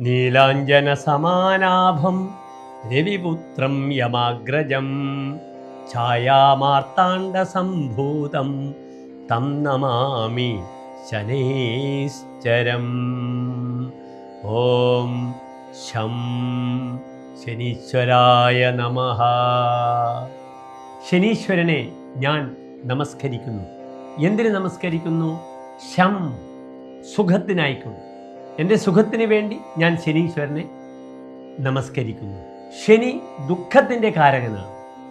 നീലാഞ്ജനസമാനാഭം രവിപുത്രം യമാഗ്രജം ഛായാമാർത്താണ്ഡസംഭൂതം തം നമാമി ശനൈശ്ചരം ഓം ശം ശനീശ്വരായ നമ. ശനീശ്വരനെ ഞാൻ നമസ്കരിക്കുന്നു. എന്തിന് നമസ്കരിക്കുന്നു? ശം സുഖത്തിനായിക്കൊണ്ട്. എന്റെ സുഖത്തിന് വേണ്ടി ഞാൻ ശനീശ്വരനെ നമസ്കരിക്കുന്നു. ശനി ദുഃഖത്തിന്റെ കാരകനാണ്.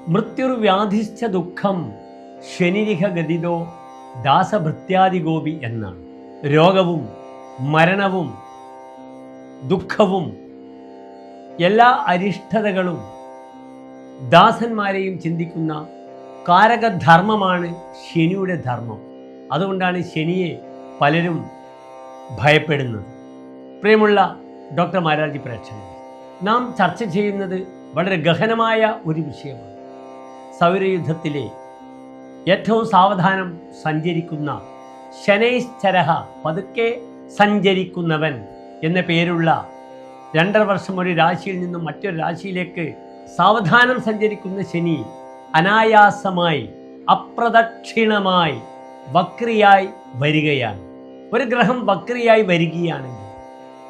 മൃത്യുർവ്യാധിശ്ച ദുഃഖം ശനിരിഹ ഗതിതോ ദാസഭൃത്യാദിഗോപി എന്നാണ്. രോഗവും മരണവും ദുഃഖവും എല്ലാ അരിഷ്ടതകളും ദാസന്മാരെയും ചിന്തിക്കുന്ന കാരകധർമ്മമാണ് ശനിയുടെ ധർമ്മം. അതുകൊണ്ടാണ് ശനിയെ പലരും ഭയപ്പെടുന്നത്. പ്രിയമുള്ള ഡോക്ടർ മാരാജി പ്രേക്ഷകർ നാം ചർച്ച ചെയ്യുന്നത് വളരെ ഗഹനമായ ഒരു വിഷയമാണ്. സൗരയുദ്ധത്തിലെ ഏറ്റവും സാവധാനം സഞ്ചരിക്കുന്ന ശനൈശ്ചരഹ പതുക്കെ സഞ്ചരിക്കുന്നവൻ എന്ന പേരുള്ള രണ്ടര വർഷം ഒരു രാശിയിൽ നിന്നും മറ്റൊരു രാശിയിലേക്ക് സാവധാനം സഞ്ചരിക്കുന്ന ശനി അനായാസമായി അപ്രദക്ഷിണമായി വക്രിയായി വരികയാണ്. ഒരു ഗ്രഹം വക്രിയായി വരികയാണെങ്കിൽ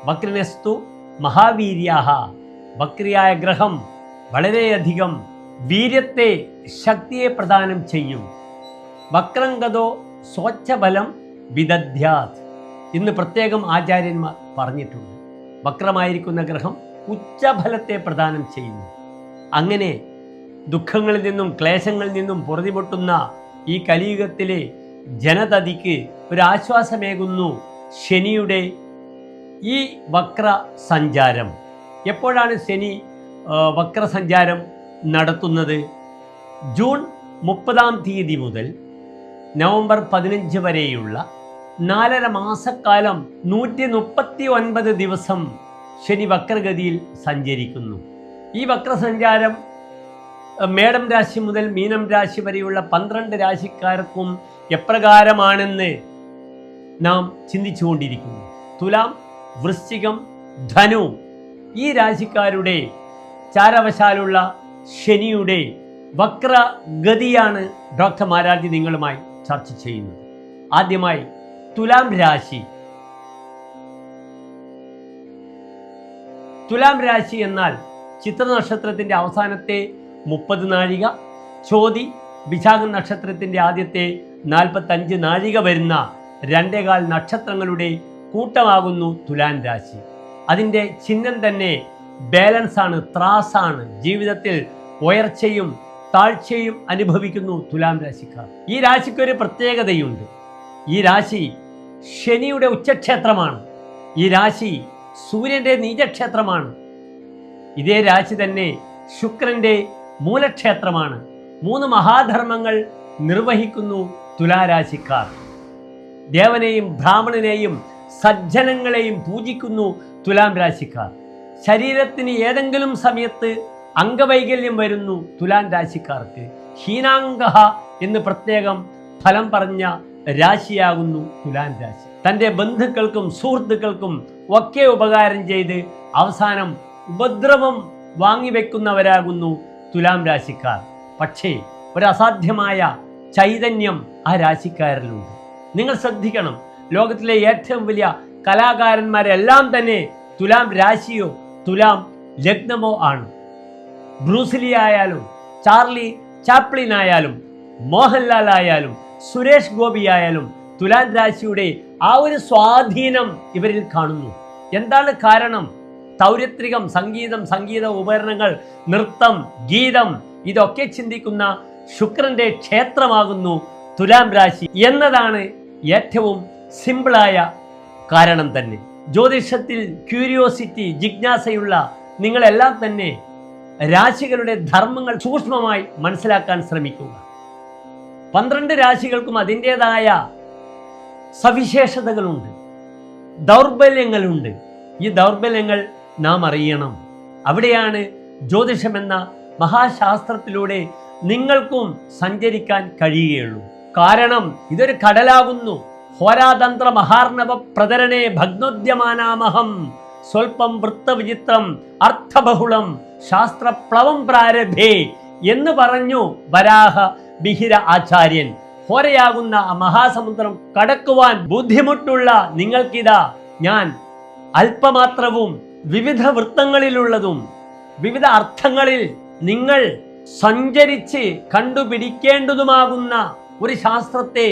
വക്രിനസ്തു മഹാവീര്യാഹ. വക്രിയായ ഗ്രഹം വളരെയധികം വീര്യത്തെ ശക്തിയെ പ്രദാനം ചെയ്യും. വക്രംഗതോ സ്വച്ഛബലം വിദധ്യാത് ഇന്ന് പ്രത്യേകം ആചാര്യന്മാർ പറഞ്ഞിട്ടുണ്ട്. വക്രമായിരിക്കുന്ന ഗ്രഹം ഉച്ചഫലത്തെ പ്രദാനം ചെയ്യുന്നു. അങ്ങനെ ദുഃഖങ്ങളിൽ നിന്നും ക്ലേശങ്ങളിൽ നിന്നും പൊറുതിമുട്ടുന്ന ഈ കലിയുഗത്തിലെ ജനതതിക്ക് ഒരു ആശ്വാസമേകുന്നു ശനിയുടെ ഈ വക്ര സഞ്ചാരം എപ്പോഴാണ് ശനി വക്രസഞ്ചാരം നടത്തുന്നത്? ജൂൺ മുപ്പതാം തീയതി മുതൽ നവംബർ പതിനഞ്ച് വരെയുള്ള നാലര മാസക്കാലം നൂറ്റി മുപ്പത്തി ഒൻപത് ദിവസം ശനി വക്രഗതിയിൽ സഞ്ചരിക്കുന്നു. ഈ വക്രസഞ്ചാരം മേടം രാശി മുതൽ മീനം രാശി വരെയുള്ള പന്ത്രണ്ട് രാശിക്കാർക്കും എപ്രകാരമാണെന്ന് നാം ചിന്തിച്ചുകൊണ്ടിരിക്കുന്നു. തുലാം വൃശ്ചികം ധനു ഈ രാശിക്കാരുടെ ചാരവശാലുള്ള ശനിയുടെ വക്രഗതിയാണ് ഡോക്ടർ മാരാജി നിങ്ങളുമായി ചർച്ച ചെയ്യുന്നത്. ആദ്യമായി തുലാം രാശി. തുലാം രാശി എന്നാൽ ചിത്ര നക്ഷത്രത്തിന്റെ അവസാനത്തെ മുപ്പത് നാഴിക ചോതി വിശാഖ നക്ഷത്രത്തിന്റെ ആദ്യത്തെ നാൽപ്പത്തഞ്ച് നാഴിക വരുന്ന രണ്ടേകാൽ നക്ഷത്രങ്ങളുടെ കൂട്ടമാകുന്നു തുലാൻ രാശി. അതിന്റെ ചിഹ്നം തന്നെ ബാലൻസ് ആണ് ത്രാസാണ്. ജീവിതത്തിൽ ഉയർച്ചയും താഴ്ചയും അനുഭവിക്കുന്നു തുലാം രാശിക്കാർ. ഈ രാശിക്ക് ഒരു പ്രത്യേകതയുണ്ട്. ഈ രാശി ശനിയുടെ ഉച്ചക്ഷേത്രമാണ്. ഈ രാശി സൂര്യന്റെ നീചക്ഷേത്രമാണ്. ഇതേ രാശി തന്നെ ശുക്രന്റെ മൂലക്ഷേത്രമാണ്. മൂന്ന് മഹാധർമ്മങ്ങൾ നിർവഹിക്കുന്നു തുലാരാശിക്കാർ ദേവനെയും ബ്രാഹ്മണനെയും സജ്ജനങ്ങളെയും പൂജിക്കുന്നു തുലാം രാശിക്കാർ. ശരീരത്തിന് ഏതെങ്കിലും സമയത്ത് അംഗവൈകല്യം വരുന്നു തുലാം രാശിക്കാർക്ക്. ഹീനാംഗഹ എന്ന് പ്രത്യേകം ഫലം പറഞ്ഞ രാശിയാകുന്നു തുലാം രാശി. തന്റെ ബന്ധുക്കൾക്കും സുഹൃത്തുക്കൾക്കും ഒക്കെ ഉപകാരം ചെയ്ത് അവസാനം ഉപദ്രവം വാങ്ങിവെക്കുന്നവരാകുന്നു തുലാം രാശിക്കാർ. പക്ഷേ ഒരു അസാധ്യമായ ചൈതന്യം ആ രാശിക്കാരിലുണ്ട്. നിങ്ങൾ ശ്രദ്ധിക്കണം. ലോകത്തിലെ ഏറ്റവും വലിയ കലാകാരന്മാരെല്ലാം തന്നെ തുലാം രാശിയോ തുലാം ലഗ്നമോ ആണ്. ബ്രൂസിലി ആയാലും ചാർലി ചാപ്ലിൻ ആയാലും മോഹൻലാൽ ആയാലും സുരേഷ് ഗോപി ആയാലും തുലാം രാശിയുടെ ആ ഒരു സ്വാധീനം ഇവരിൽ കാണുന്നു. എന്താണ് കാരണം? തൗരത്രികം സംഗീതം സംഗീത ഉപകരണങ്ങൾ നൃത്തം ഗീതം ഇതൊക്കെ ചിന്തിക്കുന്ന ശുക്രന്റെ ക്ഷേത്രമാകുന്നു തുലാം രാശി എന്നതാണ് ഏറ്റവും സിമ്പിളായ കാരണം തന്നെ. ജ്യോതിഷത്തിൽ ക്യൂരിയോസിറ്റി ജിജ്ഞാസയുള്ള നിങ്ങളെല്ലാം തന്നെ രാശികളുടെ ധർമ്മങ്ങൾ സൂക്ഷ്മമായി മനസ്സിലാക്കാൻ ശ്രമിക്കുക. പന്ത്രണ്ട് രാശികൾക്കും അതിന്റെതായ സവിശേഷതകളുണ്ട്. ദൗർബല്യങ്ങളുണ്ട്. ഈ ദൗർബല്യങ്ങൾ നാം അറിയണം. അവിടെയാണ് ജ്യോതിഷമെന്ന മഹാശാസ്ത്രത്തിലൂടെ നിങ്ങൾക്കും സഞ്ചരിക്കാൻ കഴിയുകയുള്ളൂ. കാരണം ഇതൊരു കടലാകുന്നു. ഹോരാതന്ത്ര മഹാർണവ പ്രതരണേ ഭഗ്നോദ്യമാനാമഹം. സ്വൽപ്പം വൃത്തവിചിത്രം അർത്ഥബഹുളം ശാസ്ത്രപ്ലവം പ്രാരഭേ എന്ന് പറഞ്ഞു വരാഹ ബിഹിര ആചാര്യൻ. ഹോരയാകുന്ന ആ മഹാസമുദ്രം കടക്കുവാൻ ബുദ്ധിമുട്ടുള്ള നിങ്ങൾക്കിതാ ഞാൻ അല്പമാത്രവും വിവിധ വൃത്തങ്ങളിലുള്ളതും വിവിധ അർത്ഥങ്ങളിൽ നിങ്ങൾ സഞ്ചരിച്ച് കണ്ടുപിടിക്കേണ്ടതുമാകുന്ന ഒരു ശാസ്ത്രത്തെ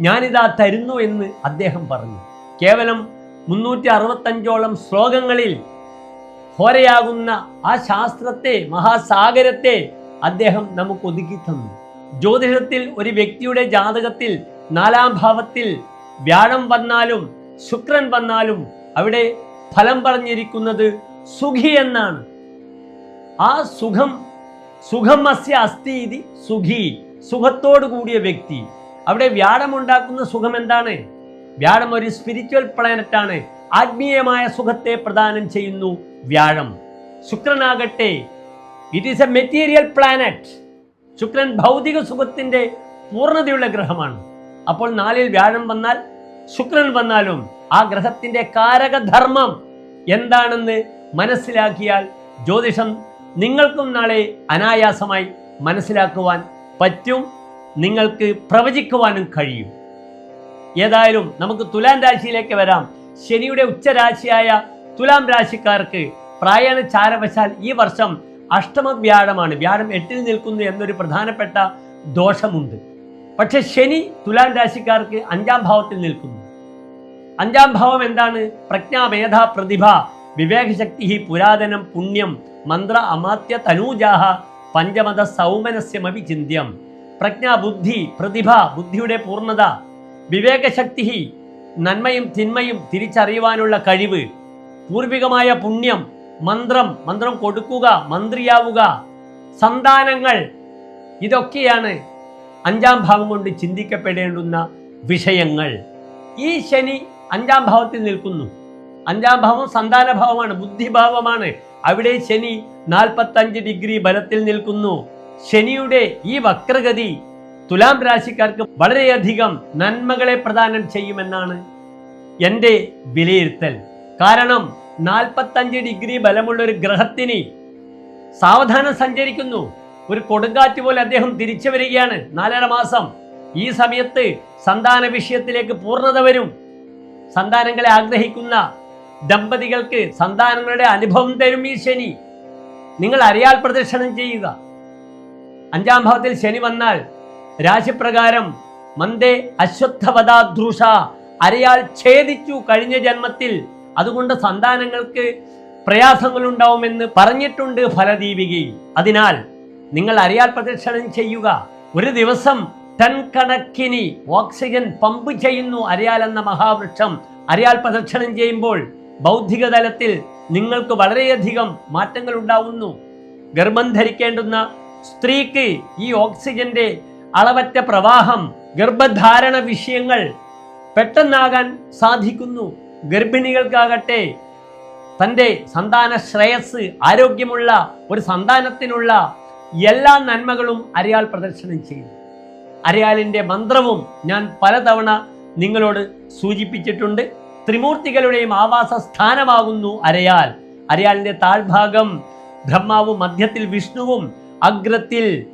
ഞാനിതാ തരുന്നു എന്ന് അദ്ദേഹം പറഞ്ഞു. കേവലം മുന്നൂറ്റി അറുപത്തഞ്ചോളം ശ്ലോകങ്ങളിൽ ഹോരയാകുന്ന ആ ശാസ്ത്രത്തെ മഹാസാഗരത്തെ അദ്ദേഹം നമുക്ക് ഒതുക്കി തന്നു. ജ്യോതിഷത്തിൽ ഒരു വ്യക്തിയുടെ ജാതകത്തിൽ നാലാം ഭാവത്തിൽ വ്യാഴം വന്നാലും ശുക്രൻ വന്നാലും അവിടെ ഫലം പറഞ്ഞിരിക്കുന്നത് സുഖി എന്നാണ്. ആ സുഖം സുഖം അസ്യ അസ്തി ഇതി സുഖി സുഖത്തോടു കൂടിയ വ്യക്തി. അവിടെ വ്യാഴമുണ്ടാക്കുന്ന സുഖം എന്താണ് വ്യാഴം ഒരു സ്പിരിച്വൽ പ്ലാനറ്റ് ആണ്. ആത്മീയമായ സുഖത്തെ പ്രദാനം ചെയ്യുന്നു വ്യാഴം. ശുക്രനാകട്ടെ it is a material planet ശുക്രൻ ഭൗതിക സുഖത്തിന്റെ പൂർണതയുള്ള ഗ്രഹമാണ്. അപ്പോൾ നാലിൽ വ്യാഴം വന്നാൽ ശുക്രൻ വന്നാലും ആ ഗ്രഹത്തിന്റെ കാരകധർമ്മം എന്താണെന്ന് മനസ്സിലാക്കിയാൽ ജ്യോതിഷം നിങ്ങൾക്കും നാളെ അനായാസമായി മനസ്സിലാക്കുവാൻ പറ്റും. നിങ്ങൾക്ക് പ്രവചിക്കുവാനും കഴിയും. ഏതായാലും നമുക്ക് തുലാം രാശിയിലേക്ക് വരാം. ശനിയുടെ ഉച്ചരാശിയായ തുലാം രാശിക്കാർക്ക് പ്രായണ ചാരവശാൽ ഈ വർഷം അഷ്ടമ വ്യാഴമാണ്. വ്യാഴം എട്ടിൽ നിൽക്കുന്നു എന്നൊരു പ്രധാനപ്പെട്ട ദോഷമുണ്ട്. പക്ഷെ ശനി തുലാം രാശിക്കാർക്ക് അഞ്ചാം ഭാവത്തിൽ നിൽക്കുന്നു. അഞ്ചാം ഭാവം എന്താണ്? പ്രജ്ഞാ മേധ പ്രതിഭ വിവേകശക്തി പുരാതനം പുണ്യം മന്ത്ര അമാത്യ തനൂജാഹ പഞ്ചമത സൗമനസ്യമപി ചിന്ത്യം പ്രജ്ഞ ബുദ്ധി പ്രതിഭ ബുദ്ധിയുടെ പൂർണത വിവേകശക്തി നന്മയും തിന്മയും തിരിച്ചറിയുവാനുള്ള കഴിവ് പൂർവികമായ പുണ്യം മന്ത്രം മന്ത്രം കൊടുക്കുക മന്ത്രിയാവുക സന്താനങ്ങൾ ഇതൊക്കെയാണ് അഞ്ചാം ഭാവം കൊണ്ട് ചിന്തിക്കപ്പെടേണ്ടുന്ന വിഷയങ്ങൾ. ഈ ശനി അഞ്ചാം ഭാവത്തിൽ നിൽക്കുന്നു. അഞ്ചാം ഭാവം സന്താന ഭാവമാണ് ബുദ്ധിഭാവമാണ്. അവിടെ ശനി നാൽപ്പത്തഞ്ച് ഡിഗ്രി ബലത്തിൽ നിൽക്കുന്നു. ശനിയുടെ ഈ വക്രഗതി തുലാം രാശിക്കാർക്ക് വളരെയധികം നന്മകളെ പ്രദാനം ചെയ്യുമെന്നാണ് എന്റെ വിലയിരുത്തൽ. കാരണം നാൽപ്പത്തഞ്ച് ഡിഗ്രി ബലമുള്ള ഒരു ഗ്രഹത്തിന് സാവധാനം സഞ്ചരിക്കുന്നു. ഒരു കൊടുങ്കാറ്റ് പോലെ അദ്ദേഹം തിരിച്ചു വരികയാണ്. നാലര മാസം. ഈ സമയത്ത് സന്താന വിഷയത്തിലേക്ക് പൂർണത വരും. സന്താനങ്ങളെ ആഗ്രഹിക്കുന്ന ദമ്പതികൾക്ക് സന്താനങ്ങളുടെ അനുഭവം തരും ഈ ശനി. നിങ്ങൾ അറിയാൽ പ്രദർശനം ചെയ്യുക. അഞ്ചാം ഭാവത്തിൽ ശനി വന്നാൽ രാശിപ്രകാരം മന്ദേ അശ്വത്ഥപദാദ്രൂഷ അരയാൽ ഛേദിച്ചു കഴിഞ്ഞ ജന്മത്തിൽ അതുകൊണ്ട് സന്താനങ്ങൾക്ക് പ്രയാസങ്ങളുണ്ടാവുമെന്ന് പറഞ്ഞിട്ടുണ്ട് ഫലദീപികയിൽ അതിനാൽ നിങ്ങൾ അറിയാൽ പ്രദക്ഷിണം ചെയ്യുക. ഒരു ദിവസം ടൺ കണക്കിന് ഓക്സിജൻ പമ്പ് ചെയ്യുന്നു അരയാൽ എന്ന മഹാവൃക്ഷം. അരയാൽ പ്രദക്ഷിണം ചെയ്യുമ്പോൾ ബൗദ്ധിക തലത്തിൽ നിങ്ങൾക്ക് വളരെയധികം മാറ്റങ്ങൾ ഉണ്ടാവുന്നു ഗർഭം ധരിക്കേണ്ടുന്ന സ്ത്രീക്ക് ഈ ഓക്സിജന്റെ അളവറ്റ പ്രവാഹം ഗർഭധാരണ വിഷയങ്ങൾ പെട്ടെന്നാകാൻ സാധിക്കുന്നു. ഗർഭിണികൾക്കാകട്ടെ തന്റെ സന്താന ശ്രേയസ് ആരോഗ്യമുള്ള ഒരു സന്താനത്തിനുള്ള എല്ലാ നന്മകളും അരയാൽ പ്രദർശനം ചെയ്തു. അരയാലിന്റെ മന്ത്രവും ഞാൻ പലതവണ നിങ്ങളോട് സൂചിപ്പിച്ചിട്ടുണ്ട്. ത്രിമൂർത്തികളുടെയും ആവാസ സ്ഥാനമാകുന്നു അരയാൽ. അരയാലിന്റെ താഴ്ഭാഗം ബ്രഹ്മാവും മധ്യത്തിൽ വിഷ്ണുവും അഗ്രത്തിൽ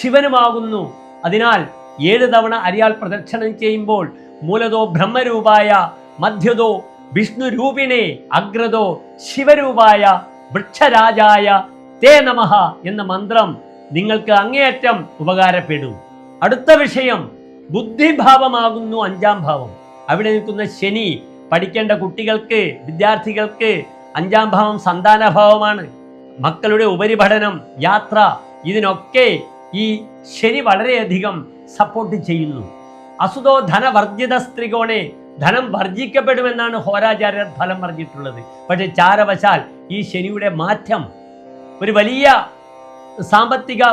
ശിവനുമാകുന്നു. അതിനാൽ ഏഴ് തവണ അരിയാൽ പ്രദക്ഷിണം ചെയ്യുമ്പോൾ മൂലതോ ബ്രഹ്മരൂപായ മധ്യതോ വിഷ്ണു രൂപിണേ അഗ്രതോ ശിവരൂപായ വൃക്ഷരാജായ തേ നമഹ എന്ന മന്ത്രം നിങ്ങൾക്ക് അങ്ങേയറ്റം ഉപകാരപ്പെടും. അടുത്ത വിഷയം ബുദ്ധിഭാവമാകുന്നു അഞ്ചാം ഭാവം. അവിടെ നിൽക്കുന്ന ശനി പഠിക്കേണ്ട കുട്ടികൾക്ക് വിദ്യാർത്ഥികൾക്ക് അഞ്ചാം ഭാവം സന്താനഭാവമാണ്. മക്കളുടെ ഉപരിപഠനം യാത്ര ഇതിനൊക്കെ ഈ ശനി വളരെയധികം സപ്പോർട്ട് ചെയ്യുന്നു. അസുതോ ധനവർജിത സ്ത്രീകോണെ ധനം വർജിക്കപ്പെടുമെന്നാണ് ഹോരാചാര്യർ ഫലം പറഞ്ഞിട്ടുള്ളത്. പക്ഷേ ചാരവശാൽ ഈ ശനിയുടെ മാറ്റം ഒരു വലിയ സാമ്പത്തിക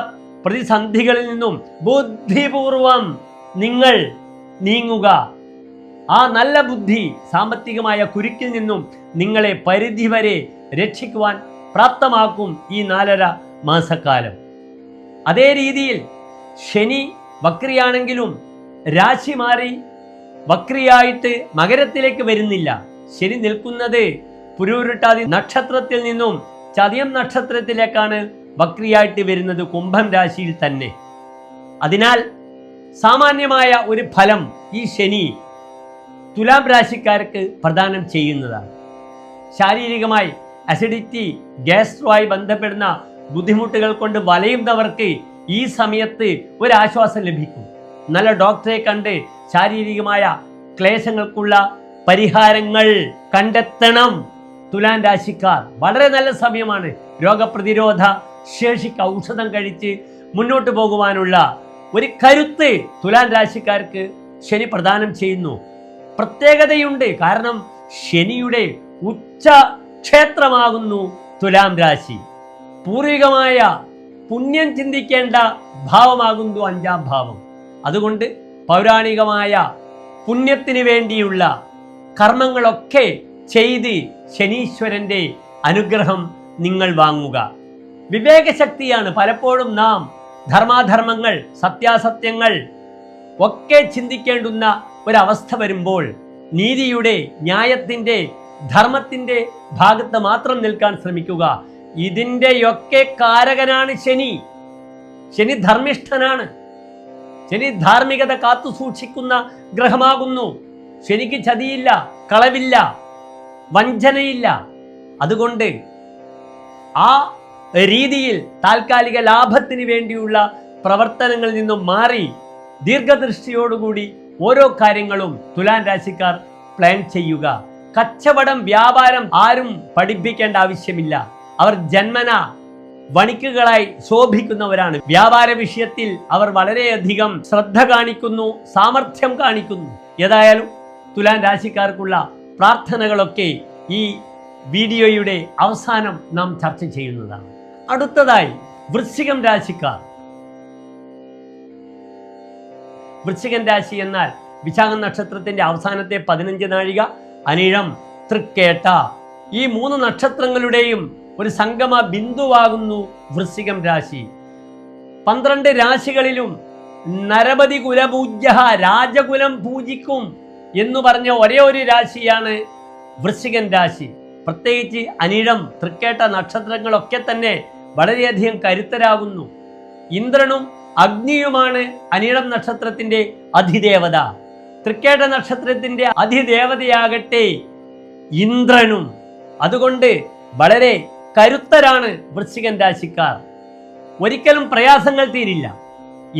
പ്രതിസന്ധികളിൽ നിന്നും ബുദ്ധിപൂർവം നിങ്ങൾ നീങ്ങുക. ആ നല്ല ബുദ്ധി സാമ്പത്തികമായ കുരുക്കിൽ നിന്നും നിങ്ങളെ പരിധിവരെ രക്ഷിക്കുവാൻ പ്രാപ്തമാക്കും ഈ നാലര മാസക്കാലം. അതേ രീതിയിൽ ശനി വക്രിയാണെങ്കിലും രാശി മാറി വക്രിയായിട്ട് മകരത്തിലേക്ക് വരുന്നില്ല. ശനി നിൽക്കുന്നത് പുരൂരുട്ടാതി നക്ഷത്രത്തിൽ നിന്നും ചതയം നക്ഷത്രത്തിലേക്കാണ് വക്രിയായിട്ട് വരുന്നത് കുംഭം രാശിയിൽ തന്നെ. അതിനാൽ സാമാന്യമായ ഒരു ഫലം ഈ ശനി തുലാം രാശിക്കാർക്ക് പ്രദാനം ചെയ്യുന്നതാണ്. ശാരീരികമായി അസിഡിറ്റി ഗ്യാസ്ട്രോയി ബന്ധപ്പെടുന്ന ബുദ്ധിമുട്ടുകൾ കൊണ്ട് വലയുന്നവർക്ക് ഈ സമയത്ത് ഒരാശ്വാസം ലഭിക്കും. നല്ല ഡോക്ടറെ കണ്ട് ശാരീരികമായ ക്ലേശങ്ങൾക്കുള്ള പരിഹാരങ്ങൾ കണ്ടെത്തണം. തുലാൻ രാശിക്കാർ വളരെ നല്ല സമയമാണ്. രോഗപ്രതിരോധ ശേഷിക്ക് ഔഷധം കഴിച്ച് മുന്നോട്ട് പോകുവാനുള്ള ഒരു കരുത്ത് തുലാൻ രാശിക്കാർക്ക് ശനി പ്രദാനം ചെയ്യുന്നു. പ്രത്യേകതയുണ്ട് കാരണം ശനിയുടെ ഉച്ച ക്ഷേത്രമാകുന്നു തുലാം രാശി. പൂർവികമായ പുണ്യം ചിന്തിക്കേണ്ട ഭാവമാകുന്നു അഞ്ചാം ഭാവം. അതുകൊണ്ട് പൗരാണികമായ പുണ്യത്തിന് വേണ്ടിയുള്ള കർമ്മങ്ങളൊക്കെ ചെയ്ത് ശനീശ്വരന്റെ അനുഗ്രഹം നിങ്ങൾ വാങ്ങുക. വിവേകശക്തിയാണ് പലപ്പോഴും നാം ധർമാധർമ്മങ്ങൾ സത്യാസത്യങ്ങൾ ഒക്കെ ചിന്തിക്കേണ്ടുന്ന ഒരവസ്ഥ വരുമ്പോൾ നീതിയുടെ ന്യായത്തിന്റെ ധർമ്മത്തിന്റെ ഭാഗത്ത് മാത്രം നിൽക്കാൻ ശ്രമിക്കുക. ഇതിന്റെയൊക്കെ കാരകനാണ് ശനി. ശനി ധർമ്മിഷ്ഠനാണ്. ശനി ധാർമ്മികത കാത്തു സൂക്ഷിക്കുന്ന ഗ്രഹമാകുന്നു. ശനിക്ക് ചതിയില്ല കളവില്ല വഞ്ചനയില്ല. അതുകൊണ്ട് ആ രീതിയിൽ താൽക്കാലിക ലാഭത്തിന് വേണ്ടിയുള്ള പ്രവർത്തനങ്ങളിൽ നിന്നും മാറി ദീർഘദൃഷ്ടിയോടുകൂടി ഓരോ കാര്യങ്ങളും തുലാൻ രാശിക്കാർ പ്ലാൻ ചെയ്യുക. കച്ചവടം വ്യാപാരം ആരും പഠിപ്പിക്കേണ്ട ആവശ്യമില്ല. അവർ ജന്മന വണിക്കുകളായി ശോഭിക്കുന്നവരാണ്. വ്യാപാര വിഷയത്തിൽ അവർ വളരെയധികം ശ്രദ്ധ കാണിക്കുന്നു സാമർഥ്യം കാണിക്കുന്നു. ഏതായാലും തുലാൻ രാശിക്കാർക്കുള്ള പ്രാർത്ഥനകളൊക്കെ ഈ വീഡിയോയുടെ അവസാനം നാം ചർച്ച ചെയ്യുന്നതാണ്. അടുത്തതായി വൃശ്ചികം രാശിക്കാർ. വൃശ്ചികൻ രാശി എന്നാൽ വിശാഖ നക്ഷത്രത്തിന്റെ അവസാനത്തെ പതിനഞ്ച് നാഴിക അനിഴം തൃക്കേട്ട. ഈ മൂന്ന് നക്ഷത്രങ്ങളുടെയും ഒരു സംഗമ ബിന്ദുവാകുന്നു വൃശ്ചികം രാശി. പന്ത്രണ്ട് രാശികളിലും നരപതി കുലപൂജ്യ രാജകുലം പൂജിക്കും എന്ന് പറഞ്ഞ ഒരേ ഒരു രാശിയാണ് വൃശ്ചികൻ രാശി. പ്രത്യേകിച്ച് അനിഴം തൃക്കേട്ട നക്ഷത്രങ്ങളൊക്കെ തന്നെ വളരെയധികം കരുത്തരാകുന്നു. ഇന്ദ്രനും അഗ്നിയുമാണ് അനിഴം നക്ഷത്രത്തിന്റെ അധിദേവത. തൃക്കേട്ട നക്ഷത്രത്തിന്റെ അധിദേവതയാകട്ടെ ഇന്ദ്രനും. അതുകൊണ്ട് വളരെ കരുത്തരാണ് വൃശ്ചികൻ രാശിക്കാർ. ഒരിക്കലും പ്രയാസങ്ങൾ തീരില്ല.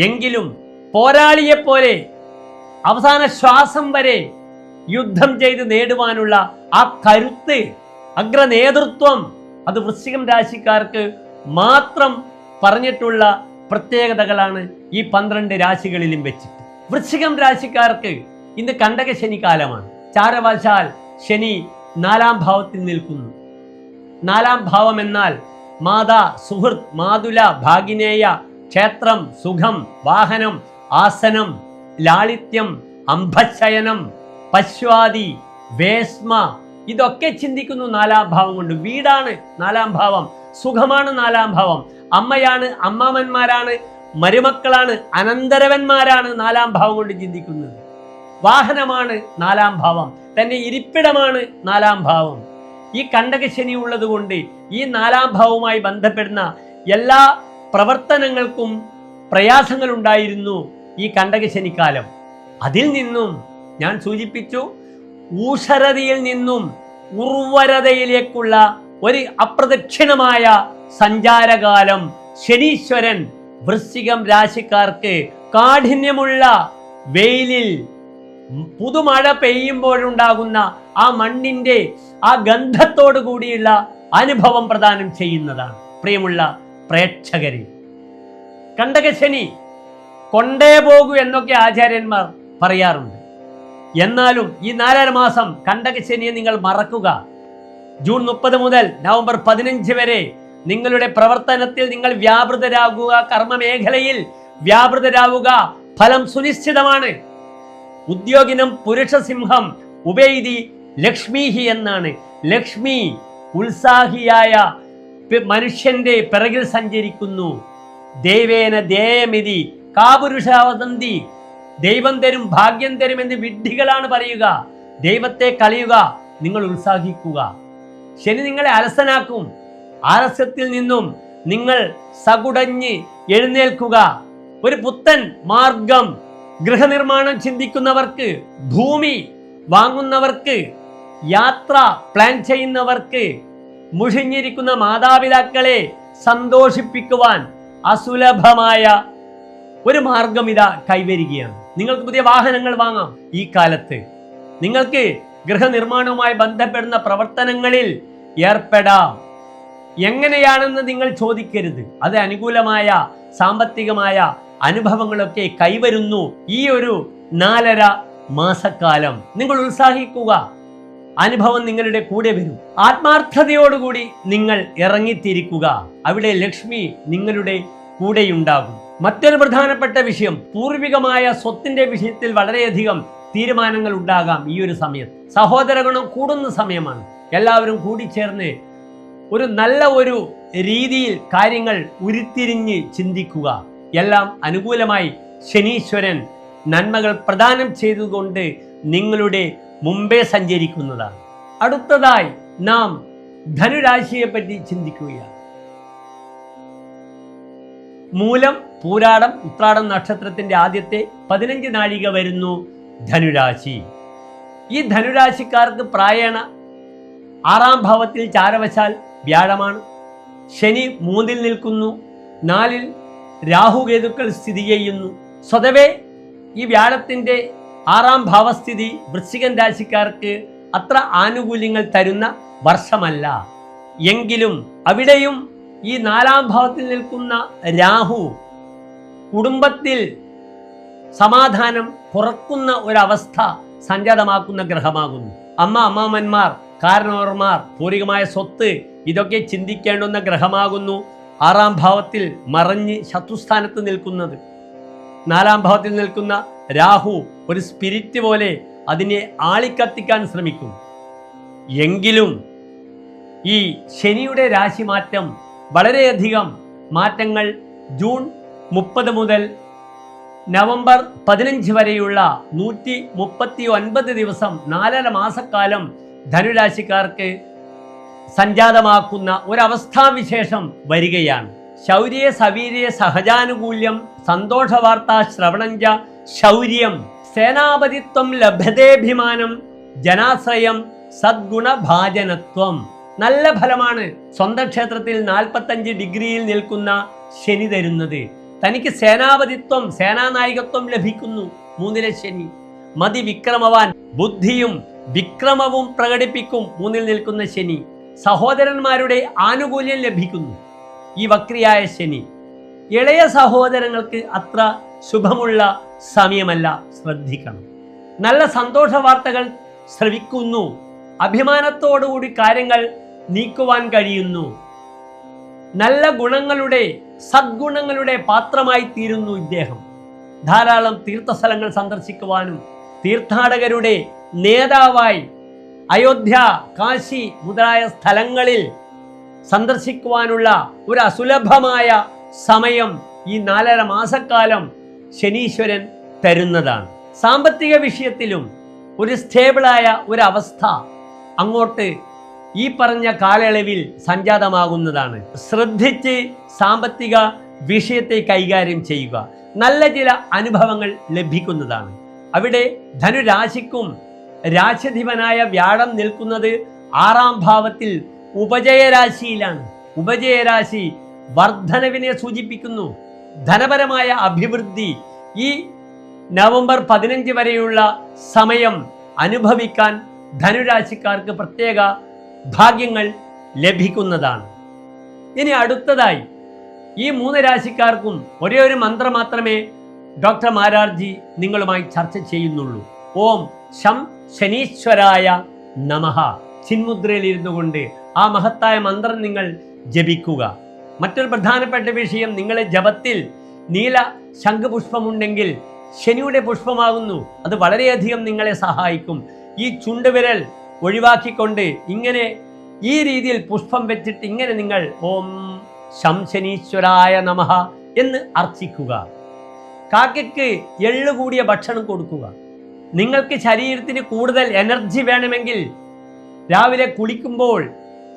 എങ്കിലും പോരാളിയെപ്പോലെ അവസാന ശ്വാസം വരെ യുദ്ധം ചെയ്ത് നേടുവാനുള്ള ആ കരുത്ത് അഗ്രനേതൃത്വം അത് വൃശ്ചികം രാശിക്കാർക്ക് മാത്രം പറഞ്ഞിട്ടുള്ള പ്രത്യേകതകളാണ് ഈ പന്ത്രണ്ട് രാശികളിലും വെച്ചിട്ട്. വൃശ്ചികം രാശിക്കാർക്ക് ഇന്ന് കണ്ടക ശനി കാലമാണ്. ചാരവശാൽ ശനി നാലാം ഭാവത്തിൽ നിൽക്കുന്നു. നാലാം ഭാവം എന്നാൽ മാതാ സുഹൃത്ത് മാതുല ഭാഗിനേയ ക്ഷേത്രം സുഖം വാഹനം ആസനം ലാളിത്യം അംഭശയനം പശ്വാദി വേസ്മ ഇതൊക്കെ ചിന്തിക്കുന്നു നാലാം ഭാവം കൊണ്ട്. വീടാണ് നാലാം ഭാവം സുഖമാണ് നാലാം ഭാവം. അമ്മയാണ് അമ്മാമന്മാരാണ് മരുമക്കളാണ് അനന്തരവന്മാരാണ് നാലാം ഭാവം കൊണ്ട് ചിന്തിക്കുന്നത്. വാഹനമാണ് നാലാം ഭാവം തന്റെ ഇരിപ്പിടമാണ് നാലാം ഭാവം. ഈ കണ്ടകശനി ഉള്ളത് കൊണ്ട് ഈ നാലാം ഭാവവുമായി ബന്ധപ്പെടുന്ന എല്ലാ പ്രവർത്തനങ്ങൾക്കും പ്രയാസങ്ങൾ ഉണ്ടായിരുന്നു ഈ കണ്ടകശനിക്കാലം അതിൽ നിന്നും ഞാൻ സൂചിപ്പിച്ചു ഊഷരതയിൽ നിന്നും ഉർവരതയിലേക്കുള്ള ഒരു അപ്രദക്ഷിണമായ സഞ്ചാരകാലം ശനീശ്വരൻ വൃശ്ചികം രാശിക്കാർക്ക് കാഠിന്യമുള്ള വെയിലിൽ പുതുമഴ പെയ്യുമ്പോഴുണ്ടാകുന്ന ആ മണ്ണിന്റെ ആ ഗന്ധത്തോടു കൂടിയുള്ള അനുഭവം പ്രദാനം ചെയ്യുന്നതാണ്. പ്രിയമുള്ള പ്രേക്ഷകരെ കണ്ടകശനി കൊണ്ടേ പോകൂ എന്നൊക്കെ ആചാര്യന്മാർ പറയാറുണ്ട്. എന്നാലും ഈ നാലര മാസം കണ്ടകശനിയെ നിങ്ങൾ മറക്കുക. ജൂൺ മുപ്പത് മുതൽ നവംബർ പതിനഞ്ച് വരെ നിങ്ങളുടെ പ്രവർത്തനത്തിൽ നിങ്ങൾ വ്യാപൃതരാകുക കർമ്മമേഖലയിൽ വ്യാപൃതരാവുക ഫലം സുനിശ്ചിതമാണ്. ഉദ്യോഗിനം പുരുഷസിംഹം ഉപൈതി ലക്ഷ്മീഹി എന്നാണ്. ലക്ഷ്മി ഉത്സാഹിയായ മനുഷ്യന്റെ പിറകിൽ സഞ്ചരിക്കുന്നു. ദേവേന ദേയമിതി കാപുരുഷാവതന്തി. ദൈവം തരും ഭാഗ്യം തരും എന്ന് വിഡ്ഢികളാണ് പറയുക. ദൈവത്തെ കളിയുക നിങ്ങൾ ഉത്സാഹിക്കുക. ശനി നിങ്ങളെ അലസനാക്കും. ആലസ്യത്തിൽ നിന്നും നിങ്ങൾ സകുടഞ്ഞ് എഴുന്നേൽക്കുക. ഒരു പുത്തൻ മാർഗം ഗൃഹനിർമ്മാണം ചിന്തിക്കുന്നവർക്ക് ഭൂമി വാങ്ങുന്നവർക്ക് യാത്ര പ്ലാൻ ചെയ്യുന്നവർക്ക് മുഷിഞ്ഞിരിക്കുന്ന മാതാപിതാക്കളെ സന്തോഷിപ്പിക്കുവാൻ അസുലഭമായ ഒരു മാർഗം ഇതാ കൈവരികയാണ്. നിങ്ങൾക്ക് പുതിയ വാഹനങ്ങൾ വാങ്ങാം ഈ കാലത്ത്. നിങ്ങൾക്ക് ഗൃഹനിർമ്മാണവുമായി ബന്ധപ്പെടുന്ന പ്രവർത്തനങ്ങളിൽ ഏർപ്പെടാം. എങ്ങനെയാണെന്ന് നിങ്ങൾ ചോദിക്കരുത്. അത് അനുകൂലമായ സാമ്പത്തികമായ അനുഭവങ്ങളൊക്കെ കൈവരുന്നു ഈ ഒരു നാലര മാസക്കാലം. നിങ്ങൾ ഉത്സാഹിക്കുക. അനുഭവം നിങ്ങളുടെ കൂടെ വരും. ആത്മാർത്ഥതയോടുകൂടി നിങ്ങൾ ഇറങ്ങിത്തിരിക്കുക. അവിടെ ലക്ഷ്മി നിങ്ങളുടെ കൂടെയുണ്ടാകും. മറ്റൊരു പ്രധാനപ്പെട്ട വിഷയം പൂർവികമായ സ്വത്തിന്റെ വിഷയത്തിൽ വളരെയധികം തീരുമാനങ്ങൾ ഉണ്ടാകാം ഈ ഒരു സമയത്ത് സഹോദരഗണം കൂടുന്ന സമയമാണ്. എല്ലാവരും കൂടിച്ചേർന്ന് ഒരു നല്ല ഒരു രീതിയിൽ കാര്യങ്ങൾ ഉരുത്തിരിഞ്ഞ് ചിന്തിക്കുക. എല്ലാം അനുകൂലമായി ശനീശ്വരൻ നന്മകൾ പ്രദാനം ചെയ്തുകൊണ്ട് നിങ്ങളുടെ മുമ്പേ സഞ്ചരിക്കുന്നതാണ്. അടുത്തതായി നാം ധനുരാശിയെ പറ്റി ചിന്തിക്കുകയാണ്. മൂലം പൂരാടം ഉത്രാടം നക്ഷത്രത്തിന്റെ ആദ്യത്തെ പതിനഞ്ച് നാഴിക വരുന്നു ധനുരാശി. ഈ ധനുരാശിക്കാർക്ക് പ്രായണ ആറാം ഭാവത്തിൽ ചാരവശാൽ വ്യാഴമാണ്. ശനി മൂന്നിൽ നിൽക്കുന്നു. നാലിൽ രാഹുകേതുക്കൾ സ്ഥിതി ചെയ്യുന്നു. സ്വതവേ ഈ വ്യാഴത്തിന്റെ ആറാം ഭാവസ്ഥിതി വൃശ്ചികൻ രാശിക്കാർക്ക് അത്ര ആനുകൂല്യങ്ങൾ തരുന്ന വർഷമല്ല. എങ്കിലും അവിടെയും ഈ നാലാം ഭാവത്തിൽ നിൽക്കുന്ന രാഹു കുടുംബത്തിൽ സമാധാനം കുറക്കുന്ന ഒരവസ്ഥ സംജാതമാക്കുന്ന ഗ്രഹമാകുന്നു. അമ്മ അമ്മാമന്മാർ കാരണവർമാർ പൂരികമായ സ്വത്ത് ഇതൊക്കെ ചിന്തിക്കേണ്ടുന്ന ഗ്രഹമാകുന്നു. ആറാം ഭാവത്തിൽ മറഞ്ഞ് ശത്രുസ്ഥാനത്ത് നിൽക്കുന്നത്. നാലാം ഭാവത്തിൽ നിൽക്കുന്ന രാഹു ഒരു സ്പിരിറ്റ് പോലെ അതിനെ ആളിക്കത്തിക്കാൻ ശ്രമിക്കും. എങ്കിലും ഈ ശനിയുടെ രാശി രാശിമാറ്റം വളരെയധികം മാറ്റങ്ങൾ ജൂൺ മുപ്പത് മുതൽ നവംബർ പതിനഞ്ച് വരെയുള്ള നൂറ്റി മുപ്പത്തി ഒൻപത് ദിവസം നാലര മാസക്കാലം ധനുരാശിക്കാർക്ക് സംജാതമാക്കുന്ന ഒരവസ്ഥാവിശേഷം വരികയാണ്. ശൗര്യ സവീര്യ സഹജാനുകൂല്യം സന്തോഷ വാർത്ത ശ്രവണഞ്ച ശൗര്യം സേനാപതിത്വം ലഭ്യതേഭിമാനം ജനാശ്രയം സദ്ഗുണഭാജനത്വം. നല്ല ഫലമാണ് സ്വന്തം ക്ഷേത്രത്തിൽ നാൽപ്പത്തഞ്ച് ഡിഗ്രിയിൽ നിൽക്കുന്ന ശനി തരുന്നത്. തനിക്ക് സേനാപതിത്വം സേനാനായകത്വം ലഭിക്കുന്നു മൂന്നിലെ ശനി. മതി വിക്രമവാൻ ബുദ്ധിയും വിക്രമവും പ്രകടിപ്പിക്കും മൂന്നിൽ നിൽക്കുന്ന ശനി. സഹോദരന്മാരുടെ ആനുകൂല്യം ലഭിക്കുന്നു. ഈ വക്രിയായ ശനി ഇളയ സഹോദരങ്ങൾക്ക് അത്ര ശുഭമുള്ള സമയമല്ല ശ്രദ്ധിക്കണം. നല്ല സന്തോഷ വാർത്തകൾ ശ്രവിക്കുന്നു. അഭിമാനത്തോടുകൂടി കാര്യങ്ങൾ നീക്കുവാൻ കഴിയുന്നു. നല്ല ഗുണങ്ങളുടെ സദ്ഗുണങ്ങളുടെ പാത്രമായി തീരുന്നു ഇദ്ദേഹം. ധാരാളം തീർത്ഥസ്ഥലങ്ങൾ സന്ദർശിക്കുവാനും തീർത്ഥാടകരുടെ നേതാവായി അയോധ്യ കാശി മുതലായ സ്ഥലങ്ങളിൽ സന്ദർശിക്കുവാനുള്ള ഒരു അസുലഭമായ സമയം ഈ നാലര മാസക്കാലം ശനീശ്വരൻ തരുന്നതാണ്. സാമ്പത്തിക വിഷയത്തിലും ഒരു സ്റ്റേബിളായ ഒരു അവസ്ഥ അങ്ങോട്ട് ഈ പറഞ്ഞ കാലയളവിൽ സംജാതമാകുന്നതാണ്. ശ്രദ്ധിച്ച് സാമ്പത്തിക വിഷയത്തെ കൈകാര്യം ചെയ്യുക. നല്ല ചില അനുഭവങ്ങൾ ലഭിക്കുന്നതാണ്. അവിടെ ധനുരാശിക്കും രാശിധിപനായ വ്യാഴം നിൽക്കുന്നത് ആറാം ഭാവത്തിൽ ഉപജയരാശിയിലാണ്. ഉപജയരാശി വർധനവിനെ സൂചിപ്പിക്കുന്നു. ധനപരമായ അഭിവൃദ്ധി ഈ നവംബർ പതിനഞ്ച് വരെയുള്ള സമയം അനുഭവിക്കാൻ ധനുരാശിക്കാർക്ക് പ്രത്യേക ഭാഗ്യങ്ങൾ ലഭിക്കുന്നതാണ്. ഇനി അടുത്തതായി ഈ മൂന്ന് രാശിക്കാർക്കും ഒരേ ഒരു മന്ത്രം മാത്രമേ ഡോക്ടർ മാരാർജി നിങ്ങളുമായി ചർച്ച ചെയ്യുന്നുള്ളൂ. ഓം ശം ശനീശ്വരായ നമഹ ചിന്മുദ്രയിൽ ഇരുന്നു കൊണ്ട് ആ മഹത്തായ മന്ത്രം നിങ്ങൾ ജപിക്കുക. മറ്റൊരു പ്രധാനപ്പെട്ട വിഷയം നിങ്ങളെ ജപത്തിൽ നീല ശംഖുപുഷ്പമുണ്ടെങ്കിൽ ശനിയുടെ പുഷ്പമാകുന്നു. അത് വളരെയധികം നിങ്ങളെ സഹായിക്കും. ഈ ചുണ്ടുവിരൽ ഒഴിവാക്കിക്കൊണ്ട് ഇങ്ങനെ ഈ രീതിയിൽ പുഷ്പം വെച്ചിട്ട് ഇങ്ങനെ നിങ്ങൾ ഓം ശം ശനീശ്വരായ നമഹ എന്ന് അർച്ചിക്കുക. കാക്കയ്ക്ക് എള്ളുകൂടിയ ഭക്ഷണം കൊടുക്കുക. നിങ്ങൾക്ക് ശരീരത്തിന് കൂടുതൽ എനർജി വേണമെങ്കിൽ രാവിലെ കുളിക്കുമ്പോൾ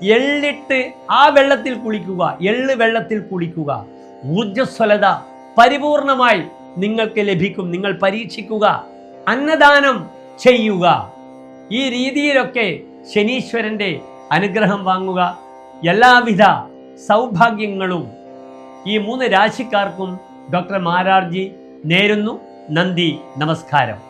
എള്ളിട്ട് ആ വെള്ളത്തിൽ കുളിക്കുക എള്ള് വെള്ളത്തിൽ കുളിക്കുക. ഊർജസ്വലത പരിപൂർണമായി നിങ്ങൾക്ക് ലഭിക്കും. നിങ്ങൾ പരീക്ഷിക്കുക അന്നദാനം ചെയ്യുക. ഈ രീതിയിലൊക്കെ ശനീശ്വരന്റെ അനുഗ്രഹം വാങ്ങുക. എല്ലാവിധ സൗഭാഗ്യങ്ങളും ഈ മൂന്ന് രാശിക്കാർക്കും ഡോക്ടർ മാരാർജി നേരുന്നു. നന്ദി നമസ്കാരം.